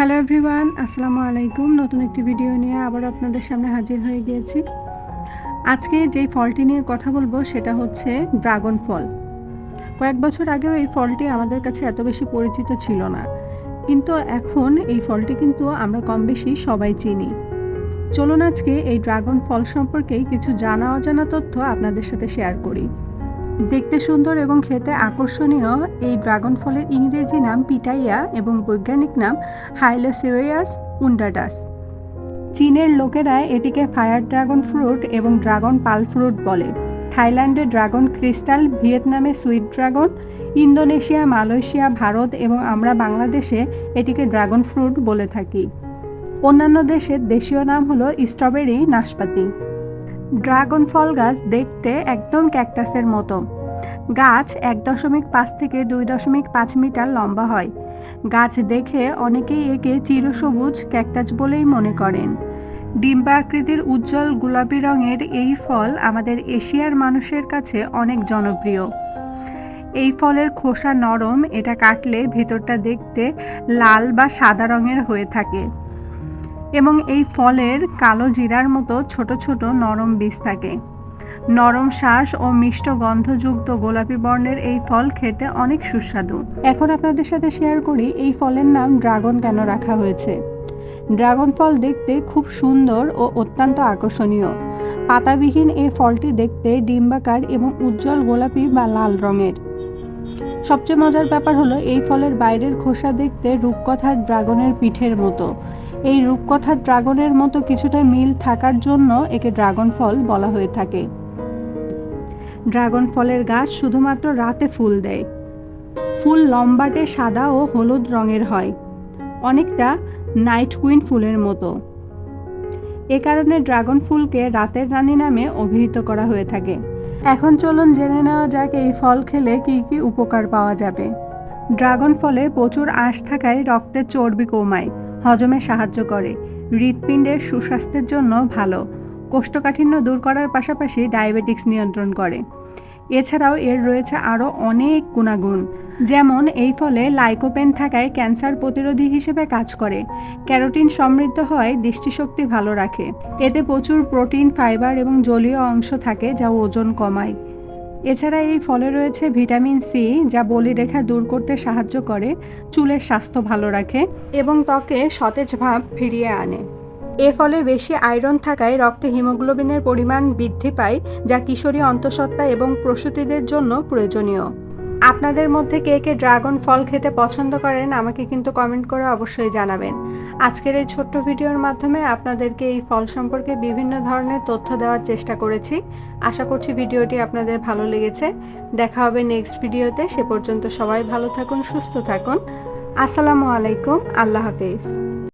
Hello everyone, আসসালামু আলাইকুম। নতুন একটি ভিডিও নিয়ে আবার আপনাদের সামনে হাজির হয়ে গিয়েছি। আজকে যেই ফলটি নিয়ে কথা বলব সেটা হচ্ছে ড্রাগন ফল। কয়েক বছর আগেও এই ফলটি আমাদের কাছে এত বেশি পরিচিত ছিল না। কিন্তু এখন এই ফলটি কিন্তু আমরা কম বেশি সবাই চিনি। চলুন আজকে এই ড্রাগন ফল সম্পর্কেই কিছু জানা অজানা তথ্য আপনাদের সাথে শেয়ার করি। দেখতে সুন্দর এবং খেতে আকর্ষণীয় এই ড্রাগন ফলের ইংরেজি নাম পিটাইয়া এবং বৈজ্ঞানিক নাম হাইলোসেরিয়াস উন্ডাডাস। চীনের লোকেরা এটিকে ফায়ার ড্রাগন ফ্রুট এবং ড্রাগন পাল ফ্রুট বলে। থাইল্যান্ডে dragon crystal, ভিয়েতনামে sweet dragon, Indonesia, Malaysia, Bharat এবং আমরা বাংলাদেশে এটিকে ড্রাগন ফ্রুট বলে থাকি। অন্যান্য দেশের দেশীয় নাম হলো স্ট্রবেরি নাশপাতি। ড্রাগন ফল গাছ দেখতে একদম ক্যাকটাসের মতো। গাছ এক দশমিক পাঁচ থেকে দুই দশমিক পাঁচ মিটার লম্বা হয়। গাছ দেখে অনেকেই একে চিরসবুজ ক্যাকটাস বলেই মনে করেন। ডিম্বা আকৃতির উজ্জ্বল গোলাপি রঙের এই ফল আমাদের এশিয়ার মানুষের কাছে অনেক জনপ্রিয়। এই ফলের খোসা নরম, এটা কাটলে ভেতরটা দেখতে লাল বা সাদা রঙের হয়ে থাকে। এবং এই ফলের কালো জিরার মতো ছোট ছোট নরম বীজ থাকে। নরম শ্বাস ও মিষ্ট গন্ধযুক্ত গোলাপি বর্ণের এই ফল খেতে অনেক সুস্বাদু। এখন আপনাদের সাথে শেয়ার করি এই ফলের নাম ড্রাগন কেন রাখা হয়েছে। ড্রাগন ফল দেখতে খুব সুন্দর ও অত্যন্ত আকর্ষণীয়। পাতাবিহীন এই ফলটি দেখতে ডিম্বাকার এবং উজ্জ্বল গোলাপি বা লাল রঙের। সবচেয়ে মজার ব্যাপার হলো এই ফলের বাইরের খোসা দেখতে রূপকথার ড্রাগনের পিঠের মতো। এই রূপকথার ড্রাগনের মতো কিছুটা মিল থাকার জন্য একে ড্রাগন ফল বলা হয়ে থাকে। ড্রাগন ফলের গাছ শুধুমাত্র রাতে ফুল দেয়। ফুল লম্বাটে সাদা ও হলুদ রঙের হয়। অনেকটা নাইট কুইন ফুলের মতো। এ কারণে ড্রাগন ফুলকে রাতের রানী নামে অভিহিত করা হয়ে থাকে। এখন চলুন জেনে নেওয়া যাক এই ফল খেলে কি কি উপকার পাওয়া যাবে। ড্রাগন ফলে প্রচুর আঁশ থাকায় রক্তের চর্বি কমায়। হজমে সাহায্য করে। হৃৎপিণ্ডের সুস্বাস্থ্যের জন্য ভালো। কোষ্ঠকাঠিন্য দূর করার পাশাপাশি ডায়াবেটিক্স নিয়ন্ত্রণ করে। এছাড়াও এর রয়েছে আরও অনেক গুণাগুণ, যেমন এই ফলে লাইকোপেন থাকায় ক্যান্সার প্রতিরোধী হিসেবে কাজ করে। ক্যারোটিন সমৃদ্ধ হয় দৃষ্টিশক্তি ভালো রাখে। এতে প্রচুর প্রোটিন, ফাইবার এবং জলীয় অংশ থাকে যা ওজন কমায়। এছাড়া এই ফলে রয়েছে ভিটামিন সি, যা বলি রেখা দূর করতে সাহায্য করে, চুলের স্বাস্থ্য ভালো রাখে এবং ত্বকে সতেজ ভাব ফিরিয়ে আনে। এ ফলে বেশি আয়রন থাকায় রক্তে হিমোগ্লোবিনের পরিমাণ বৃদ্ধি পায়, যা কিশোরী অন্তঃসত্ত্বা এবং প্রসূতিদের জন্য প্রয়োজনীয়। আপনাদের মধ্যে কে কে ড্রাগন ফল খেতে পছন্দ করেন আমাকে কিন্তু কমেন্ট করে অবশ্যই জানাবেন। আজকের এই ছোট্ট ভিডিওর মাধ্যমে আপনাদেরকে এই ফল সম্পর্কে বিভিন্ন ধরনের তথ্য দেওয়ার চেষ্টা করেছি। আশা করছি ভিডিওটি আপনাদের ভালো লেগেছে। দেখা হবে নেক্সট ভিডিওতে। সে পর্যন্ত সবাই ভালো থাকুন, সুস্থ থাকুন। আসসালামু আলাইকুম। আল্লাহ হাফিজ।